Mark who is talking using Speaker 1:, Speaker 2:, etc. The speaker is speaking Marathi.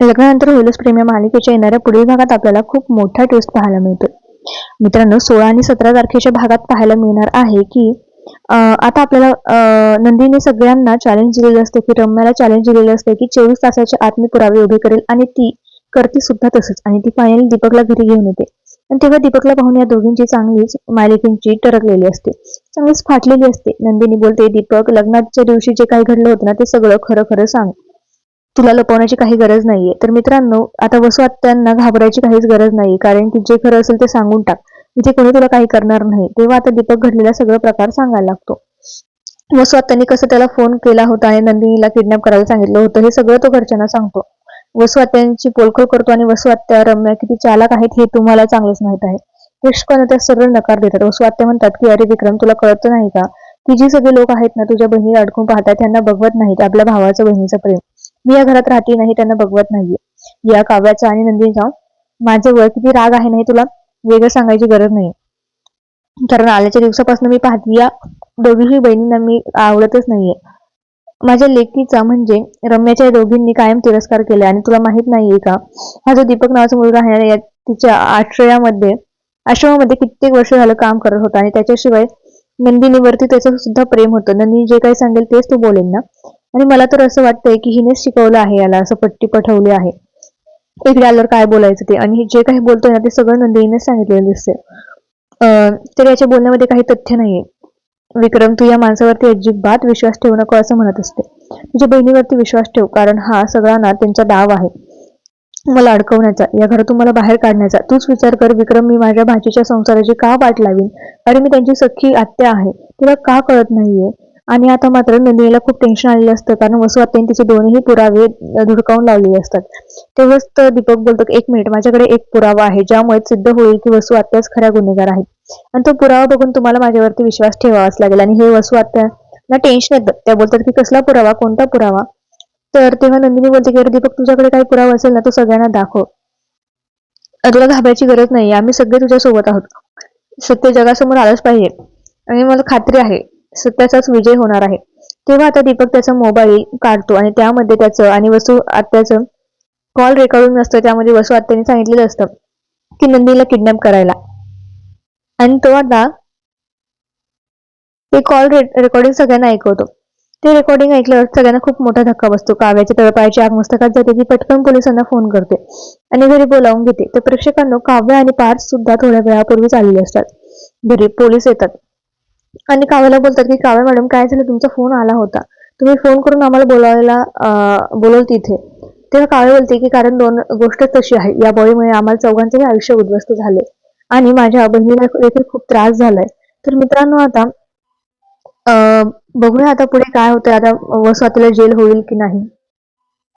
Speaker 1: लग्नानंतर होईलच प्रेम या मालिकेच्या येणाऱ्या पुढील भागात आपल्याला खूप मोठा ट्विस्ट पाहायला मिळतो. मित्रांनो सोळा आणि सतरा तारखेच्या भागात पाहायला मिळणार आहे की आता आपल्याला नंदीने सगळ्यांना चॅलेंज दिलेलं असते की रम्याला चॅलेंज दिलेलं असते की चोवीस तासाच्या आत मी पुरावे उभे करेल आणि ती करते सुद्धा तसंच आणि ती फायनली दीपकला घरी घेऊन येते. आणि तेव्हा दीपकला पाहून या दोघींची चांगलीच मालिकेची टरकलेली असते. चांगलीच फाटलेली असते. नंदिनी बोलते दीपक लग्नाच्या दिवशी जे काही घडलं होतं ना ते सगळं खरं खरं सांग. तुला लपवण्याची काही गरज नाहीये. तर मित्रांनो आता वसू आत्यांना घाबरायची काहीच गरज नाही कारण की जे खरं असेल ते सांगून टाक. इथे कोणी तुला काही करणार नाही. तेव्हा आता दीपक घडलेला सगळं प्रकार सांगायला लागतो. वसू आत्यांनी कसं त्याला फोन केला होता आणि नंदिनीला किडनॅप करायला सांगितलं होतं हे सगळं तो घरच्यांना सांगतो. वसू आत्यांची पोलखोल करतो आणि वसू आत्या रम्या किती चालक आहेत हे तुम्हाला चांगलंच माहीत आहे. कृष्ण त्या सरळ नकार देतात. वसू आत्या म्हणतात की अरे विक्रम तुला कळत नाही का? की जी सगळे लोक आहेत ना तुझ्या बहिणीला अडकून पाहतात त्यांना बघवत नाहीत आपल्या भावाचं बहिणीचं प्रेम. मी या घरात राहते नाही त्यांना बघवत नाहीये. या काव्याचा आणि नंदीचा माझं वय किती राग आहे नाही तुला वेगळं सांगायची गरज नाही कारण आल्याच्या दिवसापासून मी पाहते या दोघीही बहिणींना मी आवडतच नाहीये. माझ्या लेकीचा म्हणजे रम्याच्या या दोघींनी कायम तिरस्कार केला आणि तुला माहीत नाहीये का? हा जो दीपक नावाचा मुलगा आहे या तिच्या आश्रयामध्ये आश्रमामध्ये कित्येक वर्ष झालं काम करत होता आणि त्याच्याशिवाय नंदिनीवरती त्याचं सुद्धा प्रेम होतं. नंदिनी जे काही सांगेल तेच तो बोलेल ना? आणि मला तर असं वाटतंय की हिनेच शिकवलं आहे याला असं पट्टी पठवली आहे. इकडे आल्यावर काय बोलायचं ते? आणि हे जे काही बोलतोय ना ते सगळं नंदिनीने सांगितलेलं दिसते अं, तर याच्या बोलण्यामध्ये काही तथ्य नाहीये. विक्रम तू या माणसावरती अजिबात विश्वास ठेवू नको असं म्हणत असते. तुझ्या बहिणीवरती विश्वास ठेव कारण हा सगळा ना त्यांचा डाव आहे. मला अडकवण्याचा या घरातून मला बाहेर काढण्याचा. तूच विचार कर विक्रम मी माझ्या भाचीच्या संसाराची का वाट लावीन? आणि मी त्यांची सख्खी आत्या आहे. तुला का कळत नाहीये? आणि आता मात्र नंदिनीला खूप टेन्शन आलेलं असतं. कारण वसू तिचे दोन्ही पुरावे धुडकावून लावलेले असतात. तेव्हाच तर दीपक बोलतो की एक मिनिट माझ्याकडे एक पुरावा आहे ज्यामुळे सिद्ध होईल की वसू आत्याच खऱ्या गुन्हेगार आहेत आणि तो पुरावा बघून तुम्हाला माझ्यावरती विश्वास ठेवावाच लागेल. आणि हे वसू आत्याना टेन्शन येतं. त्या बोलतात की कसला पुरावा? कोणता पुरावा? तर तेव्हा नंदिनी बोलते की अरे दीपक तुझ्याकडे काही पुरावा असेल ना तो सगळ्यांना दाखव. तुला घाबरायची गरज नाही. आम्ही सगळे तुझ्यासोबत आहोत. सत्य जगासमोर आलंच पाहिजे. आणि मला खात्री आहे सत्याचाच विजय होणार आहे. तेव्हा आता दीपक त्याचा मोबाईल काढतो आणि त्यामध्ये त्याचं आणि वसू आत्याचं कॉल रेकॉर्डिंग असतं. त्यामध्ये वसू आत्याने सांगितलेलं असतं की नंदीला किडनॅप करायला. आणि तो आता ते कॉल रेकॉर्डिंग सगळ्यांना ऐकवतो. ते रेकॉर्डिंग ऐकल्यावर सगळ्यांना खूप मोठा धक्का बसतो. काव्याच्या तळपायाची आग मस्तकात जाते. ती पटकन पोलिसांना फोन करते आणि घरी बोलावून घेते. तर प्रेक्षकांना काव्य आणि पार्थ सुद्धा थोड्या वेळापूर्वीच आलेले असतात. घरी पोलीस येतात. आणि काव्याला बोलतात की काव्या मॅडम काय झालं? तुमचा फोन आला होता. तुम्ही फोन करून आम्हाला बोलायला बोलवल तिथे तेव्हा काव्या बोलते की कारण दोन गोष्ट तशी आहे. या बळीमुळे आम्हाला चौघांचंही आयुष्य उद्ध्वस्त झाले आणि माझ्या बहिणीला देखील खूप त्रास झालाय. तर मित्रांनो आता अं, बघूया आता पुढे काय होतंय. आता वसवातीला जेल होईल की नाही?